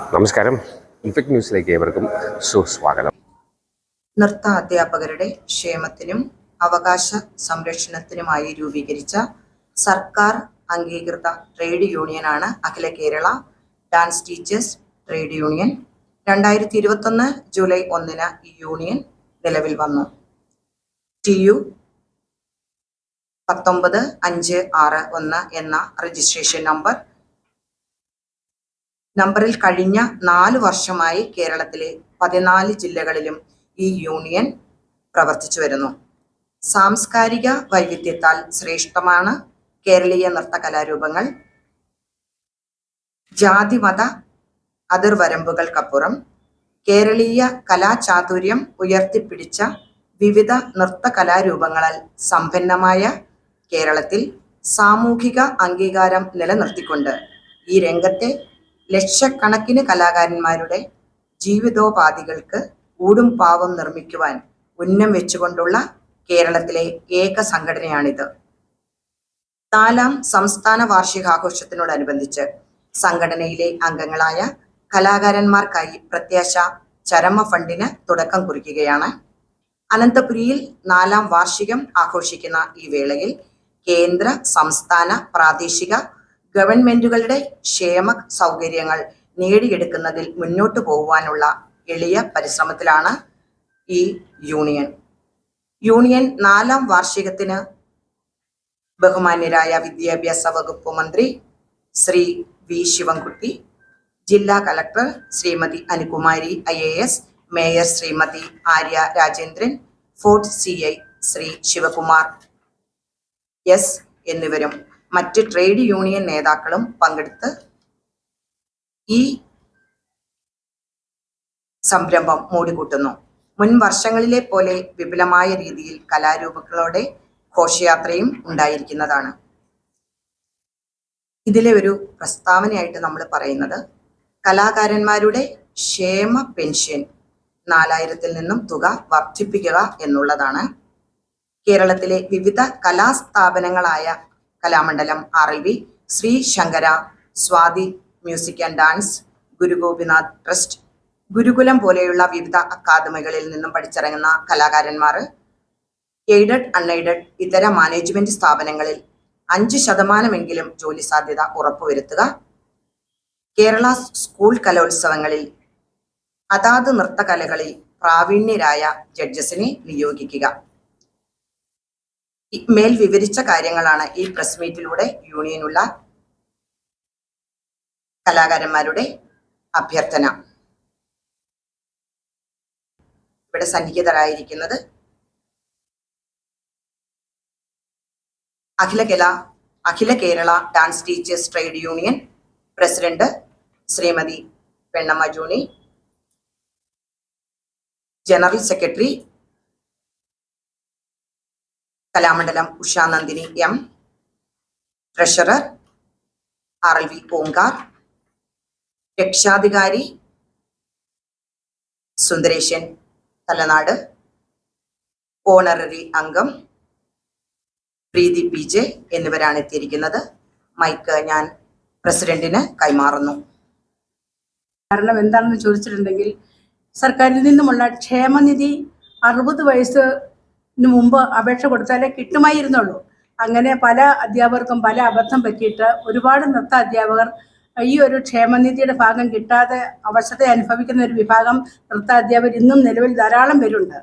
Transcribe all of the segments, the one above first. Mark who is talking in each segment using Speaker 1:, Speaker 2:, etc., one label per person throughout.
Speaker 1: നമസ്കാരം. ഇൻഫെക്ട് ന്യൂസിലേക്ക് ഏവർക്കും സുസ്വാഗതം.
Speaker 2: നൃത്ത അധ്യാപകരുടെ ക്ഷേമത്തിനും അവകാശ സംരക്ഷണത്തിനുമായി രൂപീകരിച്ച സർക്കാർ അംഗീകൃത trade യൂണിയനാണ് Akhila Kerala dance teachers trade union. രണ്ടായിരത്തി ഇരുപത്തൊന്ന് ജൂലൈ ഒന്നിന് ഈ യൂണിയൻ നിലവിൽ വന്നു. ടി യു പത്തൊമ്പത് അഞ്ച് ആറ് ഒന്ന് എന്ന രജിസ്ട്രേഷൻ നമ്പർ നമ്പറിൽ കഴിഞ്ഞ നാല് വർഷമായി കേരളത്തിലെ പതിനാല് ജില്ലകളിലും ഈ യൂണിയൻ പ്രവർത്തിച്ചു വരുന്നു. സാംസ്കാരിക വൈവിധ്യത്താൽ ശ്രേഷ്ഠമാണ് കേരളീയ നൃത്ത കലാരൂപങ്ങൾ ജാതിമത അതിർവരമ്പുകൾക്കപ്പുറം കേരളീയ കലാചാതുര്യം ഉയർത്തിപ്പിടിച്ച വിവിധ നൃത്ത കലാരൂപങ്ങളാൽ സമ്പന്നമായ കേരളത്തിൽ സാമൂഹിക അംഗീകാരം നിലനിർത്തിക്കൊണ്ട് ഈ രംഗത്തെ ലക്ഷക്കണക്കിന് കലാകാരന്മാരുടെ ജീവിതോപാധികൾക്ക് ഊടും പാവം നിർമ്മിക്കുവാൻ ഉന്നം വെച്ചുകൊണ്ടുള്ള കേരളത്തിലെ ഏക സംഘടനയാണിത്. നാലാം സംസ്ഥാന വാർഷികാഘോഷത്തിനോടനുബന്ധിച്ച് സംഘടനയിലെ അംഗങ്ങളായ കലാകാരന്മാർക്കായി പ്രത്യാശ ചരമ ഫണ്ടിന് തുടക്കം കുറിക്കുകയാണ്. അനന്തപുരിയിൽ നാലാം വാർഷികം ആഘോഷിക്കുന്ന ഈ വേളയിൽ കേന്ദ്ര സംസ്ഥാന പ്രാദേശിക ഗവൺമെന്റുകളുടെ ക്ഷേമ സൗകര്യങ്ങൾ നേടിയെടുക്കുന്നതിൽ മുന്നോട്ട് പോകുവാനുള്ള എളിയ പരിശ്രമത്തിലാണ് ഈ യൂണിയൻ. യൂണിയൻ നാലാം വാർഷികത്തിന് ബഹുമാന്യരായ വിദ്യാഭ്യാസ വകുപ്പ് മന്ത്രി ശ്രീ വി ശിവൻകുട്ടി ജില്ലാ collector Shrimati Anukumari I A S mayor Shrimati Arya Rajendran fort C I Shri Sivakumar S എന്നിവരും മറ്റ് ട്രേഡ് യൂണിയൻ നേതാക്കളും പങ്കെടുത്ത് ഈ സംരംഭം മൂടിക്കൂട്ടുന്നു. മുൻ വർഷങ്ങളിലെ പോലെ വിപുലമായ രീതിയിൽ കലാരൂപങ്ങളോടെ ഘോഷയാത്രയും ഉണ്ടായിരിക്കുന്നതാണ്. ഇതിലെ ഒരു പ്രസ്താവനയായിട്ട് നമ്മൾ പറയുന്നത് കലാകാരന്മാരുടെ ക്ഷേമ പെൻഷൻ നാലായിരത്തിൽ നിന്നും തുക വർദ്ധിപ്പിക്കുക എന്നുള്ളതാണ്. കേരളത്തിലെ വിവിധ കലാസ്ഥാപനങ്ങളായ Kalamandalam R L V Shri Sankara Swathi music and dance Guru Gopinath trust Gurukulam പോലെയുള്ള വിവിധ അക്കാദമികളിൽ നിന്നും പഠിച്ചിറങ്ങുന്ന കലാകാരന്മാർ എയ്ഡഡ് അൺഎയ്ഡഡ് ഇതര മാനേജ്മെന്റ് സ്ഥാപനങ്ങളിൽ അഞ്ച് ശതമാനമെങ്കിലും ജോലി സാധ്യത ഉറപ്പുവരുത്തുക. കേരള സ്കൂൾ കലോത്സവങ്ങളിൽ അതാത് നൃത്തകലകളിൽ പ്രാവീണ്യരായ ജഡ്ജസിനെ നിയോഗിക്കുക. മേൽ വിവരിച്ച കാര്യങ്ങളാണ് ഈ പ്രസ് മീറ്റിലൂടെ യൂണിയനുള്ള കലാകാരന്മാരുടെ അഭ്യർത്ഥന. ഇവിടെ സന്നിഹിതരായിരിക്കുന്നത് Akhila Kala Akhila Kerala dance teachers trade union president Shrimati Pennamma Johnny general secretary Kalamandalam Ushanandini M. Treasurer R. L. V. Omkar രക്ഷാധികാരി സുന്ദരേശൻ തലനാട്. ഓണററി അംഗം പ്രീതി പി. ജെ. എന്നിവരാണ് എത്തിയിരിക്കുന്നത്. മൈക്ക് ഞാൻ പ്രസിഡന്റിന് കൈമാറുന്നു.
Speaker 3: കാരണം എന്താണെന്ന് ചോദിച്ചിട്ടുണ്ടെങ്കിൽ സർക്കാരിൽ നിന്നുമുള്ള ക്ഷേമനിധി അറുപത് വയസ്സിന് മുമ്പ് അപേക്ഷ കൊടുത്താലേ കിട്ടുമായിരുന്നുള്ളൂ. അങ്ങനെ പല അധ്യാപകർക്കും പല അബദ്ധം പറ്റിയിട്ട് ഒരുപാട് നൃത്ത അധ്യാപകർ ഈ ഒരു ക്ഷേമനിധിയുടെ ഭാഗം കിട്ടാതെ അവശത അനുഭവിക്കുന്ന ഒരു വിഭാഗം നൃത്ത അധ്യാപകർ ഇന്നും നിലവിൽ ധാരാളം പേരുണ്ട്.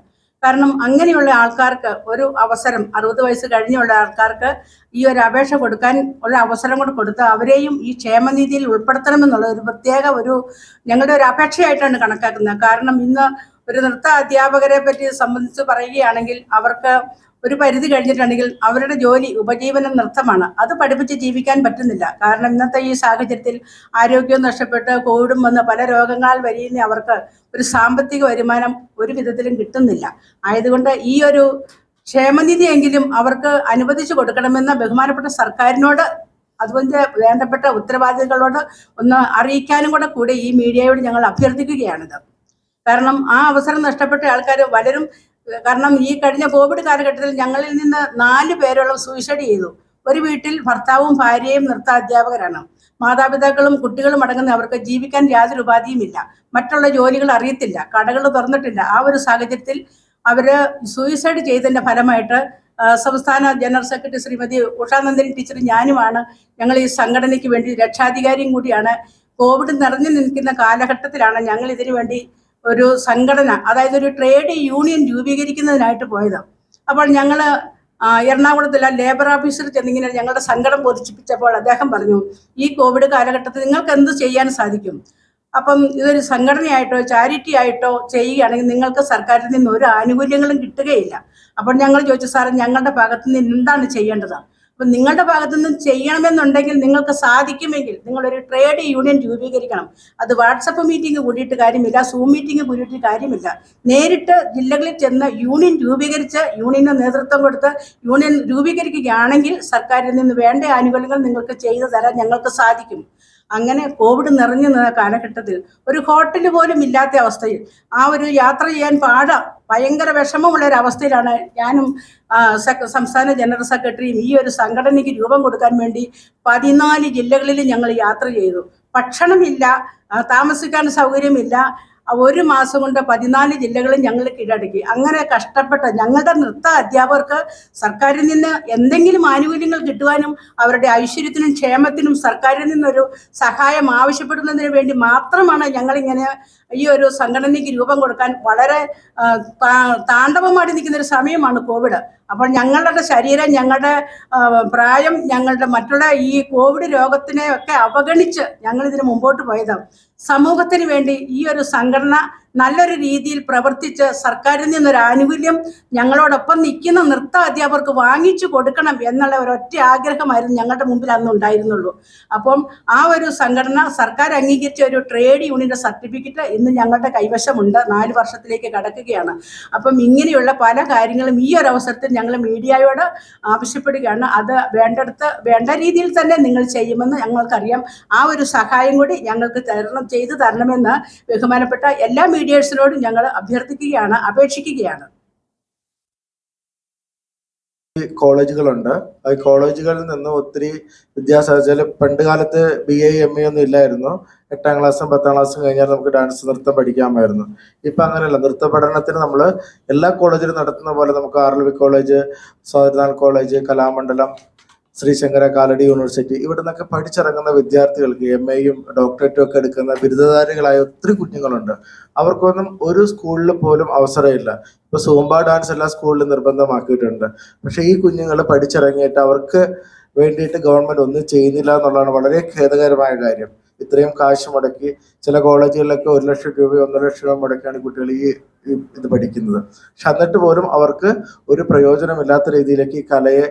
Speaker 3: കാരണം അങ്ങനെയുള്ള ആൾക്കാർക്ക് ഒരു അവസരം അറുപത് വയസ്സ് കഴിഞ്ഞുള്ള ആൾക്കാർക്ക് ഈ ഒരു അപേക്ഷ കൊടുക്കാൻ ഒരു അവസരം കൂടെ കൊടുത്ത് അവരെയും ഈ ക്ഷേമനിധിയിൽ ഉൾപ്പെടുത്തണമെന്നുള്ള ഒരു പ്രത്യേക ഒരു ഞങ്ങളുടെ ഒരു അപേക്ഷയായിട്ടാണ് കണക്കാക്കുന്നത്. കാരണം ഇന്ന് ഒരു നൃത്ത അധ്യാപകരെ പറ്റി സംബന്ധിച്ച് പറയുകയാണെങ്കിൽ അവർക്ക് ഒരു പരിധി കഴിഞ്ഞിട്ടുണ്ടെങ്കിൽ അവരുടെ ജോലി ഉപജീവനം നൃത്തമാണ്. അത് പഠിപ്പിച്ച് ജീവിക്കാൻ പറ്റുന്നില്ല. കാരണം ഇന്നത്തെ ഈ സാഹചര്യത്തിൽ ആരോഗ്യം നഷ്ടപ്പെട്ട് കോവിഡും വന്ന് പല രോഗങ്ങളാൽ വരിയുന്ന അവർക്ക് ഒരു സാമ്പത്തിക വരുമാനം ഒരു വിധത്തിലും കിട്ടുന്നില്ല. ആയതുകൊണ്ട് ഈ ഒരു ക്ഷേമനിധിയെങ്കിലും അവർക്ക് അനുവദിച്ചു കൊടുക്കണമെന്ന് ബഹുമാനപ്പെട്ട സർക്കാരിനോട് അതുപോലെ വേണ്ടപ്പെട്ട ഉത്തരവാദികളോട് ഒന്ന് അറിയിക്കാനും കൂടെ കൂടി ഈ മീഡിയയോട് ഞങ്ങൾ അഭ്യർത്ഥിക്കുകയാണിത്. കാരണം ആ അവസരം നഷ്ടപ്പെട്ട ആൾക്കാർ വളരും കാരണം ഈ കഴിഞ്ഞ കോവിഡ് കാലഘട്ടത്തിൽ ഞങ്ങളിൽ നിന്ന് നാല് പേരോളം സൂയിസൈഡ് ചെയ്തു. ഒരു വീട്ടിൽ ഭർത്താവും ഭാര്യയും നൃത്ത അധ്യാപകരാണ്. മാതാപിതാക്കളും കുട്ടികളും അടങ്ങുന്ന അവർക്ക് ജീവിക്കാൻ യാതൊരു ഉപാധിയുമില്ല. മറ്റുള്ള ജോലികൾ അറിയത്തില്ല. കടകൾ തുറന്നിട്ടില്ല. ആ ഒരു സാഹചര്യത്തിൽ അവർ സൂയിസൈഡ് ചെയ്തതിന്റെ ഫലമായിട്ട് സംസ്ഥാന general secretary Shrimati Ushanandan teacher ഞാനുമാണ് ഞങ്ങൾ ഈ സംഘടനയ്ക്ക് വേണ്ടി രക്ഷാധികാരിയും കൂടിയാണ്. കോവിഡ് നിറഞ്ഞു നിൽക്കുന്ന കാലഘട്ടത്തിലാണ് ഞങ്ങൾ ഇതിനു വേണ്ടി ഒരു സംഘടന അതായത് ഒരു ട്രേഡ് യൂണിയൻ രൂപീകരിക്കുന്നതിനായിട്ട് പോയത്. അപ്പോൾ ഞങ്ങൾ എറണാകുളത്തുള്ള ലേബർ ഓഫീസർ ചെന്നിങ്ങനെ ഞങ്ങളുടെ സങ്കടം ബോധിപ്പിച്ചപ്പോൾ അദ്ദേഹം പറഞ്ഞു ഈ കോവിഡ് കാലഘട്ടത്തിൽ നിങ്ങൾക്ക് എന്ത് ചെയ്യാൻ സാധിക്കും? അപ്പം ഇതൊരു സംഘടനയായിട്ടോ ചാരിറ്റി ആയിട്ടോ ചെയ്യുകയാണെങ്കിൽ നിങ്ങൾക്ക് സർക്കാരിൽ നിന്ന് ഒരു ആനുകൂല്യങ്ങളും കിട്ടുകയില്ല. അപ്പോൾ ഞങ്ങൾ ചോദിച്ചു സാറേ ഞങ്ങളുടെ ഭാഗത്ത് നിന്ന് എന്താണ് ചെയ്യേണ്ടത്? അപ്പം നിങ്ങളുടെ ഭാഗത്തു നിന്ന് ചെയ്യണമെന്നുണ്ടെങ്കിൽ നിങ്ങൾക്ക് സാധിക്കുമെങ്കിൽ നിങ്ങളൊരു ട്രേഡ് യൂണിയൻ രൂപീകരിക്കണം. അത് വാട്സപ്പ് മീറ്റിംഗ് കൂടിയിട്ട് കാര്യമില്ല സൂം മീറ്റിംഗ് കൂടിയിട്ട് കാര്യമില്ല. നേരിട്ട് ജില്ലകളിൽ ചെന്ന് യൂണിയൻ രൂപീകരിച്ച് യൂണിയന് നേതൃത്വം കൊടുത്ത് യൂണിയൻ രൂപീകരിക്കുകയാണെങ്കിൽ സർക്കാരിൽ നിന്ന് വേണ്ട ആനുകൂല്യങ്ങൾ നിങ്ങൾക്ക് ചെയ്തു തരാൻ ഞങ്ങൾക്ക് സാധിക്കും. അങ്ങനെ കോവിഡ് നിറഞ്ഞു നിന്ന കാലഘട്ടത്തിൽ ഒരു ഹോട്ടൽ പോലും ഇല്ലാത്ത അവസ്ഥയിൽ ആ ഒരു യാത്ര ചെയ്യാൻ പാട. ഭയങ്കര വിഷമമുള്ള ഒരു അവസ്ഥയിലാണ് ഞാനും സംസ്ഥാന ജനറൽ സെക്രട്ടറിയും ഈ ഒരു സംഘടനയ്ക്ക് രൂപം കൊടുക്കാൻ വേണ്ടി പതിനാല് ജില്ലകളിൽ ഞങ്ങൾ യാത്ര ചെയ്തു. ഭക്ഷണമില്ല താമസിക്കാൻ സൗകര്യമില്ല ഒരു മാസം കൊണ്ട് പതിനാല് ജില്ലകളും ഞങ്ങൾ കീഴടക്കി. അങ്ങനെ കഷ്ടപ്പെട്ട ഞങ്ങളുടെ നൃത്ത അധ്യാപകർക്ക് സർക്കാരിൽ നിന്ന് എന്തെങ്കിലും ആനുകൂല്യങ്ങൾ കിട്ടുവാനും അവരുടെ ഐശ്വര്യത്തിനും ക്ഷേമത്തിനും സർക്കാരിൽ നിന്നൊരു സഹായം ആവശ്യപ്പെടുന്നതിന് വേണ്ടി മാത്രമാണ് ഞങ്ങളിങ്ങനെ ഈ ഒരു സംഘടനയ്ക്ക് രൂപം കൊടുക്കാൻ വളരെ താണ്ഡവമാടി നിൽക്കുന്ന ഒരു സമയമാണ് കോവിഡ്. അപ്പോൾ ഞങ്ങളുടെ ശരീരം ഞങ്ങളുടെ പ്രായം ഞങ്ങളുടെ മറ്റുള്ള ഈ കോവിഡ് രോഗത്തിനെ ഒക്കെ അവഗണിച്ച് ഞങ്ങൾ ഇതിന് മുമ്പോട്ട് പോയതാണ്. സമൂഹത്തിന് വേണ്ടി ഈ ഒരു സംഘടന നല്ലൊരു രീതിയിൽ പ്രവർത്തിച്ച് സർക്കാരിൽ നിന്നൊരു ആനുകൂല്യം ഞങ്ങളോടൊപ്പം നിൽക്കുന്ന നൃത്ത അധ്യാപകർക്ക് വാങ്ങിച്ചു കൊടുക്കണം എന്നുള്ള ഒരു ഒരൊറ്റ ആഗ്രഹമായിരുന്നു ഞങ്ങളുടെ മുമ്പിൽ അന്ന് ഉണ്ടായിരുന്നുള്ളൂ. അപ്പം ആ ഒരു സംഘടന സർക്കാർ അംഗീകരിച്ച ഒരു ട്രേഡ് യൂണിയന്റെ സർട്ടിഫിക്കറ്റ് ഇന്ന് ഞങ്ങളുടെ കൈവശമുണ്ട്. നാല് വർഷത്തിലേക്ക് കടക്കുകയാണ്. അപ്പം ഇങ്ങനെയുള്ള പല കാര്യങ്ങളും ഈ ഒരു അവസരത്തിൽ ഞങ്ങൾ മീഡിയയോട് ആവശ്യപ്പെടുകയാണ്. അത് വേണ്ടടുത്ത് വേണ്ട രീതിയിൽ തന്നെ നിങ്ങൾ ചെയ്യുമെന്ന് ഞങ്ങൾക്കറിയാം. ആ ഒരു സഹായം കൂടി ഞങ്ങൾക്ക് തരണം ചെയ്തു തരണമെന്ന് ബഹുമാനപ്പെട്ട എല്ലാ മീഡിയേഴ്സിനോടും ഞങ്ങൾ അഭ്യർത്ഥിക്കുകയാണ് അപേക്ഷിക്കുകയാണ്.
Speaker 4: കോളേജുകളുണ്ട്. ആ കോളേജുകളിൽ നിന്ന് ഒത്തിരി വിദ്യാസാധ്യത പണ്ട് കാലത്ത് ബി എ എം എ ഒന്നും ഇല്ലായിരുന്നു. എട്ടാം ക്ലാസ്സും പത്താം ക്ലാസ്സും കഴിഞ്ഞാൽ നമുക്ക് ഡാൻസ് നൃത്തം പഠിക്കാമായിരുന്നു. ഇപ്പം അങ്ങനെയല്ല. നൃത്ത പഠനത്തിന് നമ്മൾ എല്ലാ കോളേജിലും നടത്തുന്ന പോലെ നമുക്ക് R L V college Swathinal college Kalamandalam Sreesankara Kalady university ഇവിടെ നിന്നൊക്കെ പഠിച്ചിറങ്ങുന്ന വിദ്യാർത്ഥികൾക്ക് എം എയും ഡോക്ടറേറ്റും ഒക്കെ എടുക്കുന്ന ബിരുദധാരികളായ ഒത്തിരി കുഞ്ഞുങ്ങളുണ്ട്. അവർക്കൊന്നും ഒരു സ്കൂളിൽ പോലും അവസരമില്ല. ഇപ്പൊ സൂംബ ഡാൻസ് എല്ലാ സ്കൂളിലും നിർബന്ധമാക്കിയിട്ടുണ്ട്. പക്ഷെ ഈ കുഞ്ഞുങ്ങൾ പഠിച്ചിറങ്ങിയിട്ട് അവർക്ക് വേണ്ടിയിട്ട് ഗവൺമെന്റ് ഒന്നും ചെയ്യുന്നില്ല എന്നുള്ളതാണ് വളരെ ഖേദകരമായ കാര്യം. ഇത്രയും കാശ് മുടക്കി ചില കോളേജുകളിലൊക്കെ ഒരു ലക്ഷം രൂപ ഒന്നര ലക്ഷം രൂപ മുടക്കിയാണ് കുട്ടികൾ ഈ ഇത് പഠിക്കുന്നത്. പക്ഷെ എന്നിട്ട് പോലും അവർക്ക് ഒരു പ്രയോജനമില്ലാത്ത രീതിയിലേക്ക് ഈ കലയെ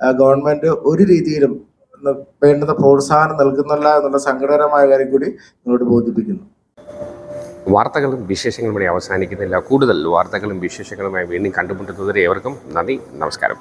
Speaker 4: ഗവൺമെന്റ് ഒരു രീതിയിലും വേണ്ടത് പ്രോത്സാഹനം നൽകുന്നില്ല എന്നുള്ള സങ്കടകരമായ കാര്യം കൂടി നിങ്ങളോട് ബോധിപ്പിക്കുന്നു.
Speaker 1: വാർത്തകളും വിശേഷങ്ങളും അവസാനിക്കുന്നില്ല. കൂടുതൽ വാർത്തകളും വിശേഷങ്ങളുമായി വീണ്ടും കണ്ടുമുട്ടുന്നതുവരെ ഏവർക്കും നന്ദി നമസ്കാരം.